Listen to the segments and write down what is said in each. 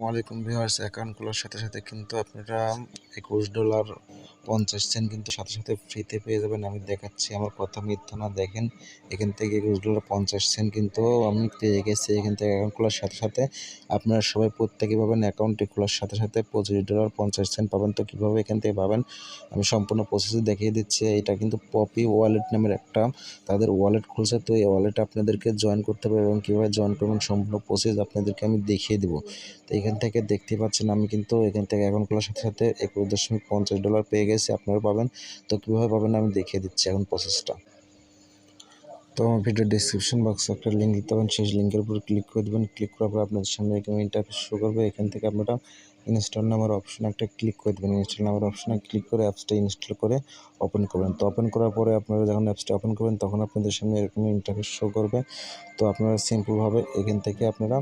ওয়ালাইকুম viewers, account খোলার সাথে সাথে কিন্তু আপনারা একুশ ডলার পঞ্চাশ সেন্ট কিন্তু সাথে সাথে ফ্রিতে পেয়ে যাবেন। আমি দেখাচ্ছি, আমার কথা মিথ্যা না, দেখেন। এখান থেকে একুশ ডলার পঞ্চাশ সেন্ট কিন্তু আমি পেয়ে গেছি এখান থেকে অ্যাকাউন্ট খোলার সাথে সাথে। আপনারা সবাই প্রত্যেকে পাবেন অ্যাকাউন্টটি খোলার সাথে সাথে পঁচিশ ডলার পঞ্চাশ সেন্ট পাবেন। তো কীভাবে এখান থেকে পাবেন? আমি সম্পূর্ণ প্রসেসে দেখিয়ে দিচ্ছি। এটা কিন্তু পপি ওয়ালেট নামের একটা, তাদের ওয়ালেট খুলছে। তো এই ওয়ালেটে আপনাদেরকে জয়েন করতে হবে এবং কীভাবে জয়েন করবেন সম্পূর্ণ প্রসেস আপনাদেরকে আমি দেখিয়ে দেবো। তো এখান থেকে দেখতে পাচ্ছেন আমি কিন্তু এখান থেকে অ্যাকাউন্ট খোলার সাথে সাথে একুশ দশমিক পঞ্চাশ ডলার পেয়ে গেছি আপনারা পাবেন। তো কীভাবে পাবেন আমি দেখিয়ে দিচ্ছি এখন প্রসেসটা তো আমার ভিডিও ডিসক্রিপশন বক্সে একটা লিঙ্ক দিতে পারেন, সেই লিঙ্কের উপর ক্লিক করে দেবেন। ক্লিক করার পর আপনাদের সামনে এরকম ইন্টারফেস শো করবে। এখান থেকে আপনারা ইনস্টল নামের অপশন একটা ক্লিক করে দেবেন। ইনস্টল নামের অপশনে ক্লিক করে অ্যাপসটা ইনস্টল করে ওপেন করবেন। তো ওপেন করার পরে আপনারা যখন অ্যাপসটা ওপেন করবেন, তখন আপনাদের সামনে এরকম ইন্টারফেস শো করবে। তো আপনারা সিম্পলভাবে এখান থেকে আপনারা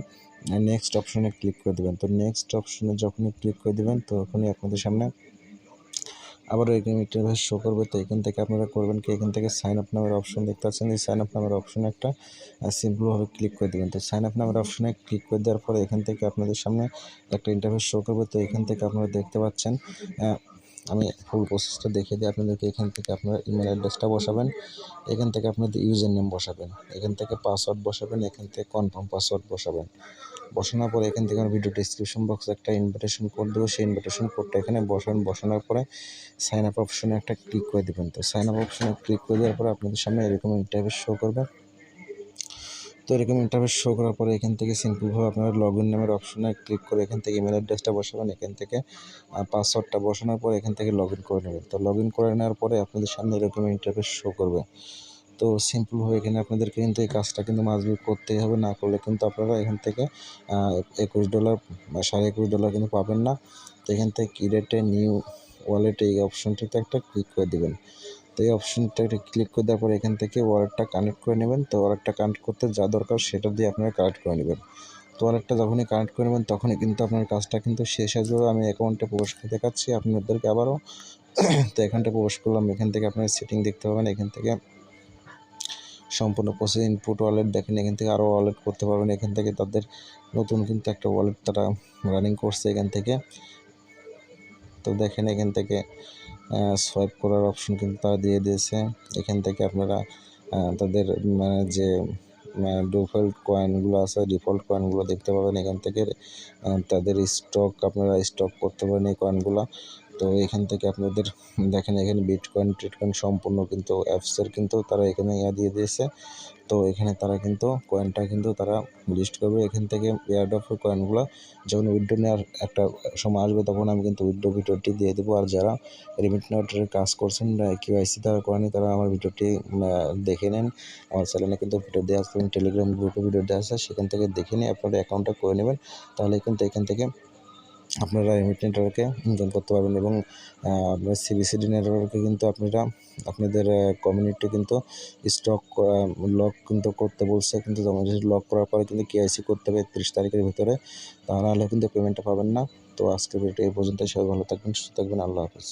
নেক্সট অপশনে ক্লিক করে দেবেন। তো নেক্সট অপশনে যখনই ক্লিক করে দেবেন, তখনই আপনাদের সামনে আবারও এখানে ইন্টারভেস শো করবে, তো এখান থেকে আপনারা করবেন কি? এখান থেকে সাইন আপ নামের অপশন দেখতে পাচ্ছেন। এই সাইন আপ নামের অপশনে একটা সিম্পলভাবে ক্লিক করে দেবেন। তো সাইন আপ নামের অপশনে ক্লিক করে দেওয়ার পরে এখান থেকে আপনাদের সামনে একটা ইন্টারভেস শো করবে। তো এখান থেকে আপনারা দেখতে পাচ্ছেন আমি ফুল প্রসেসটা দেখিয়ে দিই। আপনাদেরকে এখান থেকে আপনার ইমেল অ্যাড্রেসটা বসাবেন। এখান থেকে আপনাদের ইউজার নেম বসাবেন। এখান থেকে পাসওয়ার্ড বসাবেন। এখান থেকে কনফার্ম পাসওয়ার্ড বসাবেন। বসানোর পরে এখান থেকে ভিডিও ডিসক্রিপশন বক্সে একটা ইনভিটেশন কোড দেবো। সেই ইনভিটেশন কোডটা এখানে বসান, বসানোর পরে সাইন আপ অপশনে একটা ক্লিক করে দেবেন। তো সাইন আপ অপশনে ক্লিক করে দেওয়ার পরে আপনাদের সামনে এরকম ইন্টারভিউ শো করবে। তো এরকম ইন্টারভিউ শো করার পরে এখান থেকে সিম্পলভাবে আপনারা লগ ইন নামের অপশনে ক্লিক করে এখান থেকে ইমেল অ্যাড্রেসটা বসাবেন। এখান থেকে পাসওয়ার্ডটা বসানোর পরে এখান থেকে লগ ইন করে নেবেন। তো লগ ইন করে নেওয়ার পরে আপনাদের সামনে এরকম ইন্টারভিউ শো করবে। তো সিম্পলভাবে এখানে আপনাদেরকে কিন্তু এই কাজটা কিন্তু মাসবি করতেই হবে। না করলে কিন্তু আপনারা এখান থেকে একুশ ডলার বা সাড়ে একুশ ডলার কিন্তু পাবেন না। তো এখান থেকে কিরেটে নিউ ওয়ালেট এই অপশনটিতে একটা ক্লিক করে দেবেন। তো এই অপশনটা একটা ক্লিক করে দেওয়ার পরে এখান থেকে ওয়ালেটটা কানেক্ট করে নেবেন। তো ওয়ালেটটা কানেক্ট করতে যা দরকার সেটা দিয়ে আপনারা কানেক্ট করে নেবেন। তো ওয়ালেটটা যখনই কানেক্ট করে নেবেন, তখনই কিন্তু আপনার কাজটা কিন্তু শেষ হয়ে যাবে। আমি অ্যাকাউন্টে প্রবেশ করে দেখাচ্ছি আপনাদেরকে আবারও তো এখানটা প্রবেশ করলাম। এখান থেকে আপনার সেটিং দেখতে পাবেন। এখান থেকে সম্পূর্ণ প্রসেস ইনপুট ওয়ালেট দেখেন, এখান থেকে আরও ওয়ালেট করতে পারবেন। এখান থেকে তাদের নতুন কিন্তু একটা ওয়ালেট তারা রানিং করছে এখান থেকে। তো দেখেন এখান থেকে সোয়াইপ করার অপশন কিন্তু তারা দিয়ে দিয়েছে। এখান থেকে আপনারা তাদের মানে যে ডিফল্ট কয়েনগুলো আছে ডিফল্ট কয়েনগুলো দেখতে পাবেন এখান থেকে। তাদের স্টক আপনারা স্টক করতে পারেন এই কয়েনগুলো তো এখান থেকে আপনাদের দেখেন, এখানে বিটকয়েন টিটকয়েন সম্পূর্ণ কিন্তু অ্যাপসের কিন্তু তারা এখানে ইয়া দিয়ে দিয়েছে। তো এখানে তারা কিন্তু কয়েনটা কিন্তু তারা লিস্ট করবে। এখান থেকে এয়ারড্রপের কয়েনগুলো যখন উইড্রো নেওয়ার একটা সময় আসবে, তখন আমি কিন্তু উইড্রো ভিডিওটি দিয়ে দেবো। আর যারা রিমিট নেটের কাজ করছেন কিউআইসি তারা করেনি তারা আমার ভিডিওটি দেখে নেন। আমার চ্যানেলে কিন্তু ভিডিও দেওয়া আছে টেলিগ্রাম গ্রুপে ভিডিও দেওয়া আছে, সেখান থেকে দেখে নিয়ে আপনারা অ্যাকাউন্টটা করে নেবেন। তাহলে কিন্তু এখান থেকে আপনারা রিমিট নেটওয়ার্কে ইনকাম করতে পারবেন এবং আপনার সিবিসিডি নেটওয়ার্কে কিন্তু আপনারা, আপনাদের কমিউনিটি কিন্তু স্টক লক কিন্তু করতে বলছে। কিন্তু লক করার পরে কিন্তু কেআইসি করতে হবে তিরিশ তারিখের ভিতরে, তা কিন্তু পেমেন্টটা পাবেন না। তো আজকের ভিডিও এই পর্যন্ত সবাই ভালো থাকবেন, সুস্থ থাকবেন। আল্লাহ হাফেজ।